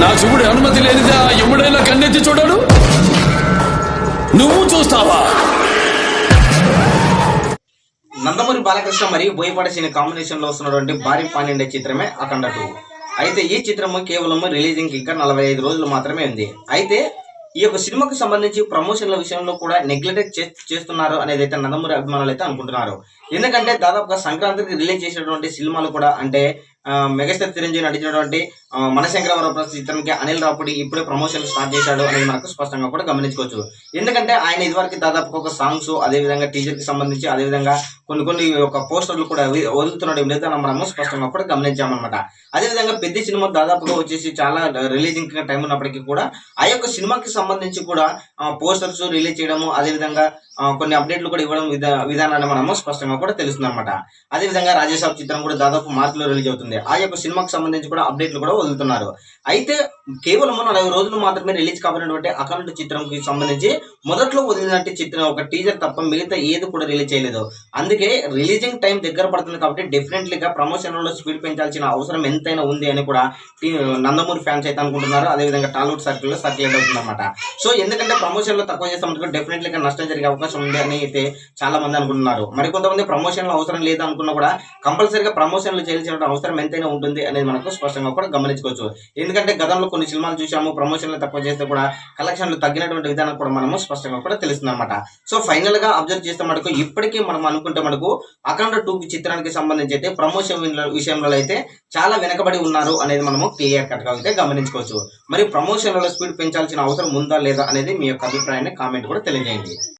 నా శివుడి అనుమతి లేనిదా ఎవడైనా కన్నెత్తి చూడడు? నువ్వు చూస్తావా? నందమూరి బాలకృష్ణ మరియు బోయపాటి సీని కాంబినేషన్లో వస్తున్నటువంటి భారీ పాండే చిత్రమే అఖండ టూ. అయితే ఈ చిత్రము కేవలం రిలీజింగ్ ఇంకా నలభై ఐదు రోజులు మాత్రమే ఉంది. అయితే ఈ యొక్క సినిమాకు సంబంధించి ప్రమోషన్ల విషయంలో కూడా నెగ్లెక్ట్ చేస్తున్నారు అనేది అయితే నందమూరి అభిమానులు అయితే అనుకుంటున్నారు. ఎందుకంటే దాదాపుగా సంక్రాంతికి రిలీజ్ చేసినటువంటి సినిమాలు కూడా అంటే మెగాస్టార్ చిరంజీవి నటించినటువంటి ఆ, మనశంకర వరప్రసాద్ అనిల్ రాపుడి ఇప్పుడే ప్రమోషన్ స్టార్ట్ చేశాడు అనేది మనకు స్పష్టంగా కూడా గమనించుకోవచ్చు. ఎందుకంటే ఆయన ఇదివరకు దాదాపు ఒక సాంగ్స్ అదే విధంగా కి సంబంధించి అదే విధంగా కొన్ని కొన్ని ఒక పోస్టర్లు కూడా వదులుతున్నాడు వదులుతున్న విధానం మనము స్పష్టంగా కూడా గమనించామన్నమాట. అదే విధంగా పెద్ద సినిమా దాదాపుగా వచ్చేసి చాలా రిలీజింగ్ టైం ఉన్నప్పటికీ కూడా ఆ యొక్క సినిమాకి సంబంధించి కూడా పోస్టర్స్ రిలీజ్ చేయడము అదే విధంగా కొన్ని అప్డేట్లు కూడా ఇవ్వడం విధానాన్ని మనము స్పష్టంగా కూడా తెలుస్తుంది అనమాట అదే విధంగా చిత్రం కూడా దాదాపు మార్చిలో రిలీజ్ అవుతుంది. ఆ యొక్క సినిమాకి సంబంధించి కూడా అప్డేట్లు కూడా వదులుతున్నారు. అయితే కేవలం నలభై రోజులు మాత్రమే రిలీజ్ కాబడినటువంటి అఖండ చిత్రంకి సంబంధించి మొదట్లో వదిలినట్టు చిత్రం ఒక టీజర్ తప్ప మిగతా ఏది కూడా రిలీజ్ చేయలేదు. అందుకే రిలీజింగ్ టైం దగ్గర పడుతుంది కాబట్టి డెఫినెట్లీగా ప్రమోషన్లో స్పీడ్ పెంచాల్సిన అవసరం ఎంతైనా ఉంది అని కూడా నందమూరి ఫ్యాన్స్ అయితే అనుకుంటున్నారు. అదేవిధంగా టాలీవుడ్ సర్కిల్లో సర్క్యులేట్ అవుతుంది అనమాట సో ఎందుకంటే ప్రమోషన్లో తక్కువ చేస్తామంటే డెఫినెట్లీగా నష్టం జరిగే అవకాశం ఉంది అని అయితే చాలా మంది అనుకుంటున్నారు. మరి కొంతమంది ప్రమోషన్లు అవసరం లేదు అనుకున్నా కూడా కంపల్సరీగా ప్రమోషన్లు చేయాల్సిన అవసరం ఎంతైనా ఉంటుంది అనేది మనకు స్పష్టంగా కూడా గమనించుకోవచ్చు. ఎందుకంటే గతంలో కొన్ని సినిమాలు చూసాము ప్రమోషన్లు తక్కువ చేస్తే కూడా కలెక్షన్లు తగ్గినటువంటి విధానం కూడా మనము స్పష్టంగా కూడా తెలుస్తుంది అనమాట సో ఫైనల్గా అబ్జర్వ్ చేస్తే మనకు ఇప్పటికీ మనం అనుకుంటే మనకు అఖండ టూ చిత్రానికి సంబంధించి అయితే ప్రమోషన్ విషయంలో అయితే చాలా వెనకబడి ఉన్నారు అనేది మనము క్లియర్ కట్గా అయితే గమనించుకోవచ్చు. మరి ప్రమోషన్లలో స్పీడ్ పెంచాల్సిన అవసరం ఉందా లేదా అనేది మీ యొక్క అభిప్రాయాన్ని కామెంట్ కూడా తెలియజేయండి.